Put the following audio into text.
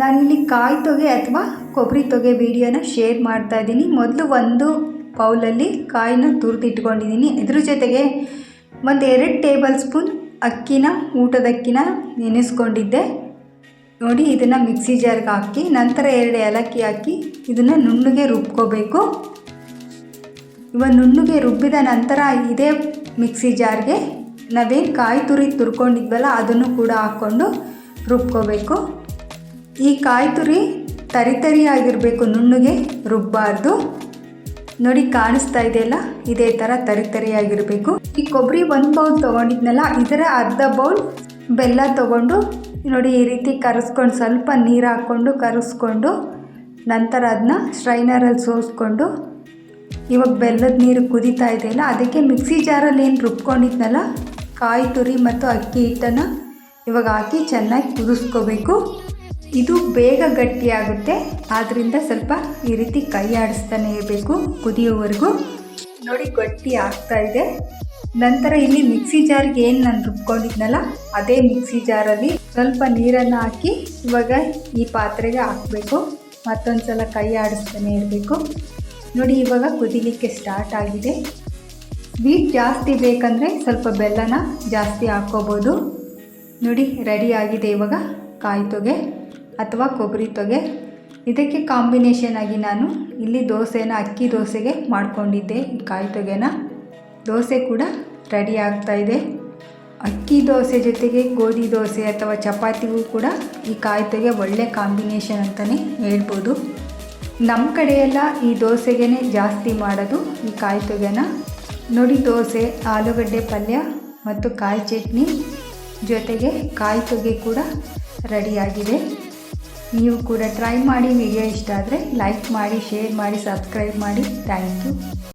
ನಾನಿಲ್ಲಿ ಕಾಯಿ ತೊಗೆ ಅಥವಾ ಕೊಬ್ಬರಿ ತೊಗೆ ವಿಡಿಯೋನ ಶೇರ್ ಮಾಡ್ತಾ ಇದ್ದೀನಿ. ಮೊದಲು ಒಂದು ಬೌಲಲ್ಲಿ ಕಾಯಿನ ತುರಿದಿಟ್ಕೊಂಡಿದ್ದೀನಿ. ಇದ್ರ ಜೊತೆಗೆ ಒಂದು ಎರಡು ಟೇಬಲ್ ಸ್ಪೂನ್ ಅಕ್ಕಿನ, ಊಟದ ಅಕ್ಕಿನ ನೆನೆಸ್ಕೊಂಡಿದ್ದೆ. ನೋಡಿ, ಇದನ್ನು ಮಿಕ್ಸಿ ಜಾರ್ಗೆ ಹಾಕಿ, ನಂತರ ಎರಡು ಏಲಕ್ಕಿ ಹಾಕಿ, ಇದನ್ನು ನುಣ್ಣಗೆ ರುಬ್ಕೋಬೇಕು. ಇವಾಗ ನುಣ್ಣಗೆ ರುಬ್ಬಿದ ನಂತರ ಇದೇ ಮಿಕ್ಸಿ ಜಾರ್ಗೆ ನಾವೇನು ಕಾಯಿ ತುರಿ ತುರ್ಕೊಂಡಿದ್ವಲ್ಲ, ಅದನ್ನು ಕೂಡ ಹಾಕ್ಕೊಂಡು ರುಬ್ಕೋಬೇಕು. ಈ ಕಾಯಿ ತುರಿ ತರಿ ಆಗಿರಬೇಕು ನುಣ್ಣಗೆ, ರುಬ್ಬಾರ್ದು. ನೋಡಿ, ಕಾಣಿಸ್ತಾ ಇದೆಯಲ್ಲ ಇದೇ ಥರ ತರಿ ಆಗಿರಬೇಕು. ಈ ಕೊಬ್ಬರಿ ಒಂದು ಬೌಲ್ ತೊಗೊಂಡಿದ್ನಲ್ಲ, ಇದರ ಅರ್ಧ ಬೌಲ್ ಬೆಲ್ಲ ತೊಗೊಂಡು, ನೋಡಿ, ಈ ರೀತಿ ಕರೆಸ್ಕೊಂಡು, ಸ್ವಲ್ಪ ನೀರು ಹಾಕ್ಕೊಂಡು ಕರೆಸ್ಕೊಂಡು, ನಂತರ ಅದನ್ನ ಸ್ಟ್ರೈನರಲ್ಲಿ ಸೋಸ್ಕೊಂಡು, ಇವಾಗ ಬೆಲ್ಲದ ನೀರು ಕುದೀತಾ ಇದೆಯಲ್ಲ ಅದಕ್ಕೆ ಮಿಕ್ಸಿ ಜಾರಲ್ಲಿ ಏನು ರುಬ್ಕೊಂಡಿದ್ನಲ್ಲ, ಕಾಯಿ ತುರಿ ಮತ್ತು ಅಕ್ಕಿ ಹಿಟ್ಟನ್ನು ಇವಾಗ ಹಾಕಿ ಚೆನ್ನಾಗಿ ಕುದಿಸ್ಕೋಬೇಕು. ಇದು ಬೇಗ ಗಟ್ಟಿಯಾಗುತ್ತೆ. ಆದ್ದರಿಂದ ಸ್ವಲ್ಪ ಈ ರೀತಿ ಕೈ ಆಡಿಸ್ತಾನೆ ಇರಬೇಕು ಕುದಿಯೋವರೆಗೂ. ನೋಡಿ ಗಟ್ಟಿ ಆಗ್ತಾ ಇದೆ. ನಂತರ ಇಲ್ಲಿ ಮಿಕ್ಸಿ ಜಾರ್ಗೆ ಏನು ನಾನು ರುಬ್ಕೊಂಡಿದ್ನಲ್ಲ, ಅದೇ ಮಿಕ್ಸಿ ಜಾರಲ್ಲಿ ಸ್ವಲ್ಪ ನೀರನ್ನು ಹಾಕಿ ಇವಾಗ ಈ ಪಾತ್ರೆಗೆ ಹಾಕಬೇಕು. ಮತ್ತೊಂದು ಸಲ ಕೈ ಆಡಿಸ್ತಾನೆ ಇರಬೇಕು. ನೋಡಿ ಇವಾಗ ಕುದಿಲಿಕ್ಕೆ ಸ್ಟಾರ್ಟ್ ಆಗಿದೆ. ಸ್ವೀಟ್ ಜಾಸ್ತಿ ಬೇಕಂದರೆ ಸ್ವಲ್ಪ ಬೆಲ್ಲನ ಜಾಸ್ತಿ ಹಾಕ್ಕೋಬೋದು. ನೋಡಿ ರೆಡಿ ಆಗಿದೆ ಇವಾಗ ಕಾಯಿ ತೊಗೆ. ಅಥವಾ ಕೊಬ್ಬರಿ ತೊಗೆ. ಇದಕ್ಕೆ ಕಾಂಬಿನೇಷನ್ ಆಗಿ ನಾನು ಇಲ್ಲಿ ದೋಸೆನ, ಅಕ್ಕಿ ದೋಸೆಗೆ ಮಾಡಿಕೊಂಡಿದ್ದೆ ಈ ಕಾಯಿ ತೊಗೆನ. ದೋಸೆ ಕೂಡ ರೆಡಿ ಆಗ್ತಾ ಇದೆ. ಅಕ್ಕಿ ದೋಸೆ ಜೊತೆಗೆ ಗೋಧಿ ದೋಸೆ ಅಥವಾ ಚಪಾತಿಗೂ ಕೂಡ ಈ ಕಾಯಿ ತೊಗೆ ಒಳ್ಳೆ ಕಾಂಬಿನೇಷನ್ ಅಂತಲೇ ಹೇಳ್ಬೋದು. ನಮ್ಮ ಕಡೆಯೆಲ್ಲ ಈ ದೋಸೆಗೆ ಜಾಸ್ತಿ ಮಾಡೋದು ಈ ಕಾಯಿ ತೊಗೆನ. ನೋಡಿ ದೋಸೆ, ಆಲೂಗಡ್ಡೆ ಪಲ್ಯ ಮತ್ತು ಕಾಯಿ ಚಟ್ನಿ ಜೊತೆಗೆ ಕಾಯಿ ತೊಗೆ ಕೂಡ ರೆಡಿಯಾಗಿದೆ ನೀವು ಕೂಡ ಟ್ರೈ ಮಾಡಿ ವಿಡಿಯೋ ಇಷ್ಟ ಆದರೆ ಲೈಕ್ ಮಾಡಿ ಶೇರ್ ಮಾಡಿ ಸಬ್ಸ್ಕ್ರೈಬ್ ಮಾಡಿ. Thank you